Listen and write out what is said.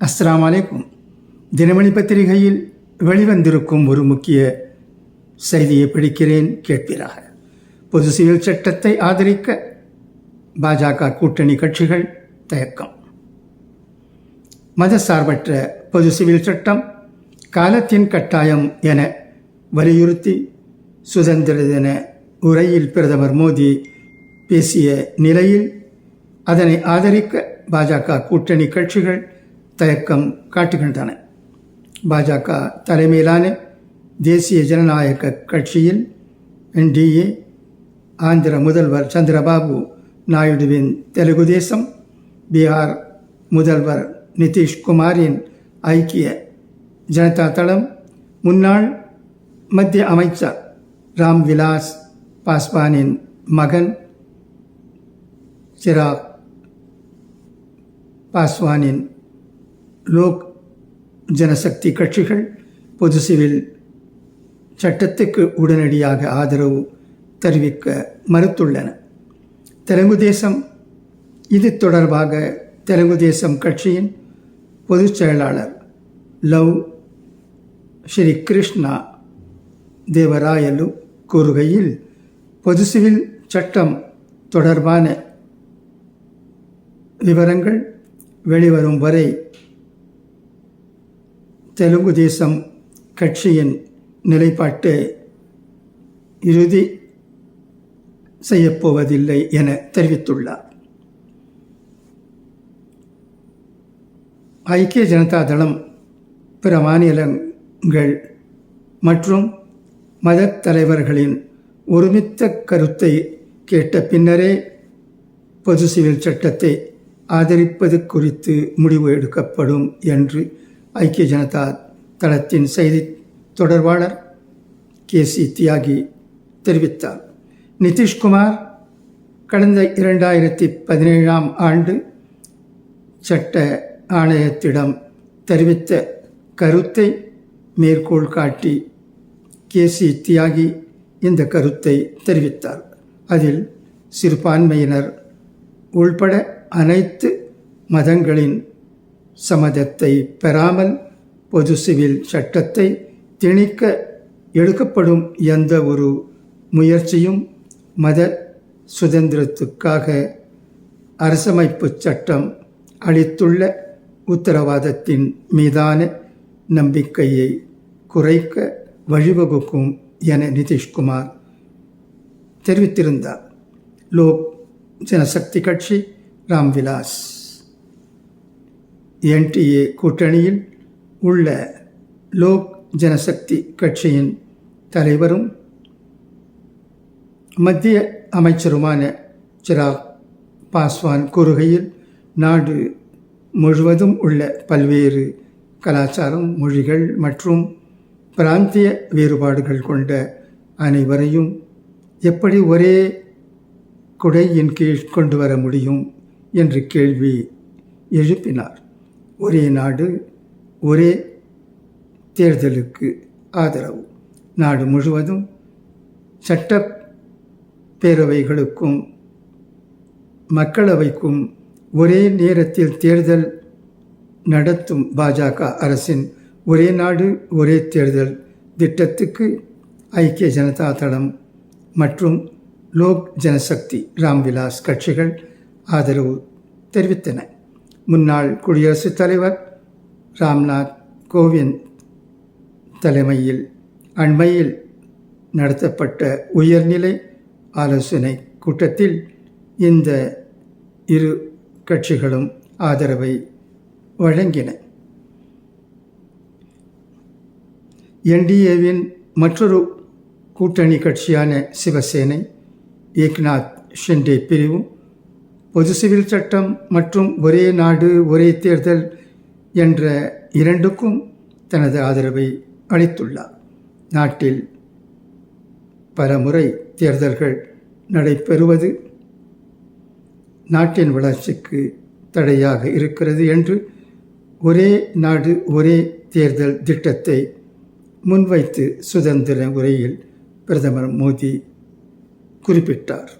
அஸ்லாம் அலைக்கும் தினமணி பத்திரிகையில் வெளிவந்திருக்கும் ஒரு முக்கிய செய்தியை படிக்கிறேன் கேட்பீராக. பொது சிவில் சட்டத்தை ஆதரிக்க பாஜக கூட்டணி கட்சிகள் தயக்கம். மதசார்பற்ற பொது சிவில் சட்டம் காலத்தின் கட்டாயம் என வலியுறுத்தி சுதந்திர தின உரையில் பிரதமர் மோடி பேசிய நிலையில் அதனை ஆதரிக்க பாஜக கூட்டணி கட்சிகள் தயக்கம் காட்டுகின்றன. பாஜக தலைமையிலான தேசிய ஜனநாயக கட்சியில் என்டிஏ ஆந்திர முதல்வர் சந்திரபாபு நாயுடுவின் தெலுங்கு தேசம் பீகார் முதல்வர் நிதிஷ்குமாரின் ஐக்கிய ஜனதா தளம் முன்னாள் மத்திய அமைச்சர் ராம் விலாஸ் பாஸ்வானின் மகன் சிராக் பாஸ்வானின் லோக் ஜனசக்தி கட்சிகள் பொது சிவில் சட்டத்துக்கு உடனடியாக ஆதரவு தெரிவிக்க மறுத்துள்ளன. தெலுங்கு தேசம் இது தொடர்பாக தெலுங்கு தேசம் கட்சியின் பொதுச் செயலாளர் லவ் ஸ்ரீ கிருஷ்ணா தேவராயலு கூறுகையில் பொது சிவில் சட்டம் தொடர்பான விவரங்கள் வெளிவரும் வரை தெலுங்கு தேசம் கட்சியின் நிலைப்பாட்டை இறுதி செய்யப்போவதில்லை என தெரிவித்துள்ளார். ஐக்கிய ஜனதா தளம் பிற மாநிலங்கள் மற்றும் மத தலைவர்களின் ஒருமித்த கருத்தை கேட்ட பின்னரே பொது சிவில் சட்டத்தை ஆதரிப்பது குறித்து முடிவு எடுக்கப்படும் என்று ஐக்கிய ஜனதா தளத்தின் செய்தி தொடர்பாளர் கே சி தியாகி தெரிவித்தார். நிதிஷ்குமார் கடந்த இரண்டாயிரத்தி பதினேழாம் ஆண்டு சட்ட ஆணையத்திடம் தெரிவித்த கருத்தை மேற்கோள் காட்டி கே சி தியாகி இந்த கருத்தை தெரிவித்தார். அதில் சிறுபான்மையினர் உள்பட அனைத்து மதங்களின் சம்மதத்தை பெறாமல் பொது சிவில் சட்டத்தை திணிக்க எடுக்கப்படும் எந்த ஒரு முயற்சியும் மத சுதந்திரத்துக்காக அரசமைப்பு சட்டம் அளித்துள்ள உத்தரவாதத்தின் மீதான நம்பிக்கையை குறைக்க வழிவகுக்கும் என நிதிஷ்குமார் தெரிவித்திருந்தார். லோக் ஜனசக்தி கட்சி ராம்விலாஸ். என்டிஏ கூட்டணியில் உள்ள லோக் ஜனசக்தி கட்சியின் தலைவரும் மத்திய அமைச்சருமான சிராக் பாஸ்வான் கூறுகையில் நாடு முழுவதும் உள்ள பல்வேறு கலாச்சாரம் மொழிகள் மற்றும் பிராந்திய வேறுபாடுகள் கொண்ட அனைவரையும் எப்படி ஒரே குடையின் கீழ் கொண்டு வர முடியும்? என்று கேள்வி எழுப்பினார். ஒரே நாடு ஒரே தேர்தலுக்கு ஆதரவு. நாடு முழுவதும் சட்ட பேரவைகளுக்கும் மக்களவைக்கும் ஒரே நேரத்தில் தேர்தல் நடத்தும் பாஜக அரசின் ஒரே நாடு ஒரே தேர்தல் திட்டத்துக்கு ஐக்கிய ஜனதா தளம் மற்றும் லோக் ஜனசக்தி ராம்விலாஸ் கட்சிகள் ஆதரவு தெரிவித்தன. முன்னாள் குடியரசுத் தலைவர் ராம்நாத் கோவிந்த் தலைமையில் அண்மையில் நடத்தப்பட்ட உயர்நிலை ஆலோசனை கூட்டத்தில் இந்த இரு கட்சிகளும் ஆதரவை வழங்கின. என்டிஏவின் மற்றொரு கூட்டணி கட்சியான சிவசேனை ஏக்நாத் ஷிண்டே பிரிவும் பொது சிவில் சட்டம் மற்றும் ஒரே நாடு ஒரே தேர்தல் என்ற இரண்டுக்கும் தனது ஆதரவை அளித்துள்ளார். நாட்டில் பல முறை தேர்தல்கள் நடைபெறுவது நாட்டின் வளர்ச்சிக்கு தடையாக இருக்கிறது என்று ஒரே நாடு ஒரே தேர்தல் திட்டத்தை முன்வைத்து சுதந்திர உரையில் பிரதமர் மோடி குறிப்பிட்டார்.